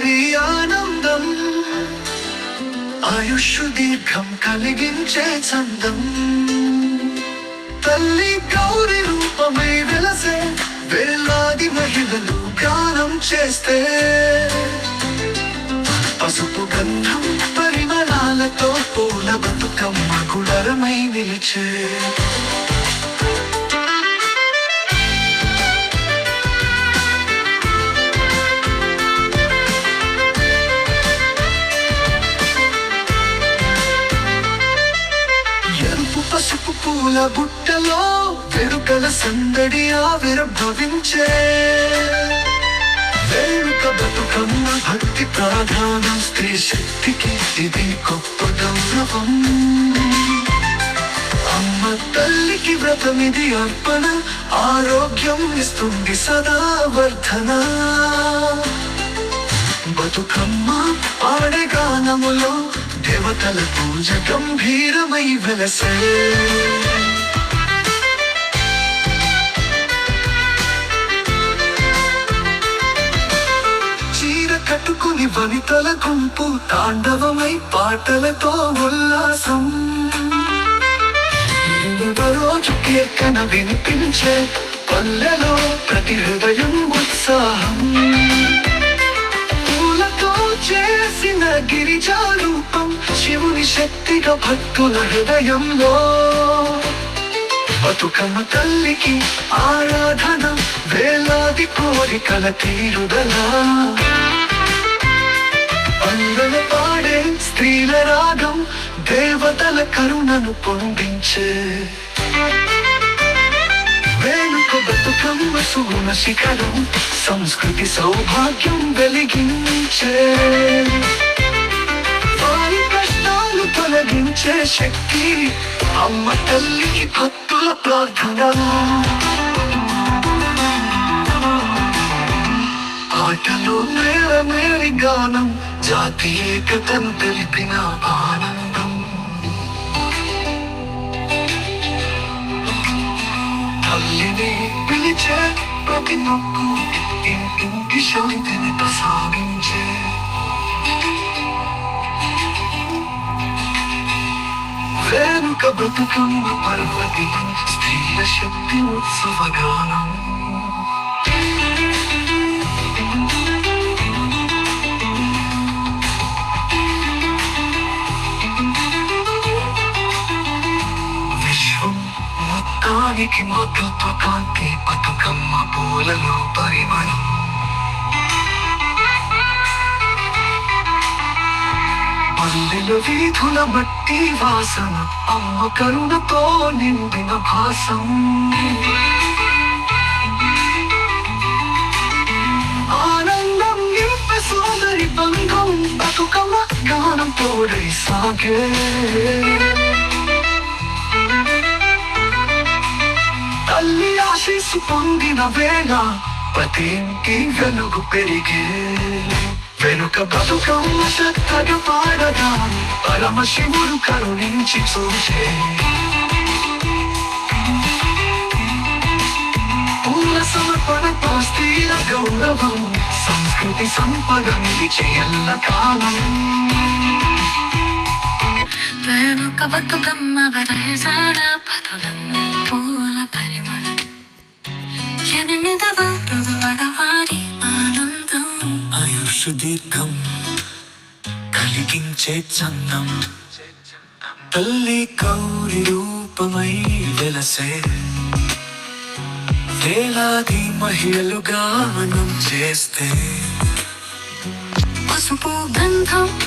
అందరి ఆనందం. ఆయుష్ దీర్ఘం కలిగించే చందం. తల్లి గౌరి రూపమై వెలసే వేలాది మహిళలు గానం చేస్తే. పసుపు గంధం పరిమళాలతో పూల బతుకమ్మ గుడరమై నిలిచే. పూల బుట్టలో వెరుకల సందడి ఆవిర్భవించే వేడుక బతుకమ్మ భక్తి ప్రాధానం స్త్రీ శక్తికి ఇది గొప్ప గౌరవం. అమ్మ తల్లికి వ్రతమిది అర్పణ ఆరోగ్యం ఇస్తుంది సదా వర్ధన. బతుకమ్మ ఆడే గానములో దేవతల పూజ గంభీరమై వెలసే. చీర కట్టుకుని వనితల గుంపు తాండవమై పాటలతో ఉల్లాసం. రోజు కీర్తన వినిపించే పల్లెలో ప్రతి హృదయం ఉత్సాహం. గిరిజారూపం శివుని శక్తిగా భక్తుల హృదయంలో. బతుకమ్మ తల్లికి ఆరాధన వేలాది కోరికల తీరుదల. అందల పాడే స్త్రీల రాగం దేవతల కరుణను పొందించే. వేణుక బతుకమ్మ సుగుణ శిఖరం సంస్కృతి సౌభాగ్యం వెలిగించే. తొలగించే శక్తి అమ్మ తల్లి భక్తుల ప్రార్థన. ఆటలో మేర మేరి గానం జాతి ఏకతను తెలిపిన ఆనందం. తల్లిని పిలిచే ప్రతి నొక్కు ఇంటింటి శాంతిని ప్రసాదించే వేనుక బ్రతుకమ్మ పర్వతి స్త్రీల శక్తి ఉత్సవగానం విశ్వం మొత్తానికి మొదటి కాంతి బతుకమ్మ పూలలో పరిమళం. పల్లెల వీధుల మట్టి వాసన అమ్మ కరుణతో నిండిన భాసం ఆనందం నింపే సోదరి బంధం బతుకమ్మ గానం తోడై సాగే తల్లి ఆశీస్సు పొందిన వేళ ప్రతి ఇంటి వెలుగు పెరిగే వెనుక బతుకమ్మ చక్కగా పాడగా పరమ శివుడు కరుణించి చూసే. పూల సమర్పణ పాస్తీల గౌరవం సంస్కృతి సంపద నిలిచే ఎల్ల కాలం వెనుక బతుకమ్మ వరసాడ పదులన్న సుదీర్ఘం కలిగించే చందం. తల్లి కౌరి రూపమై వెలసే. వేలాది మహిళలుగా మనం చేస్తే. పసుపు గంధం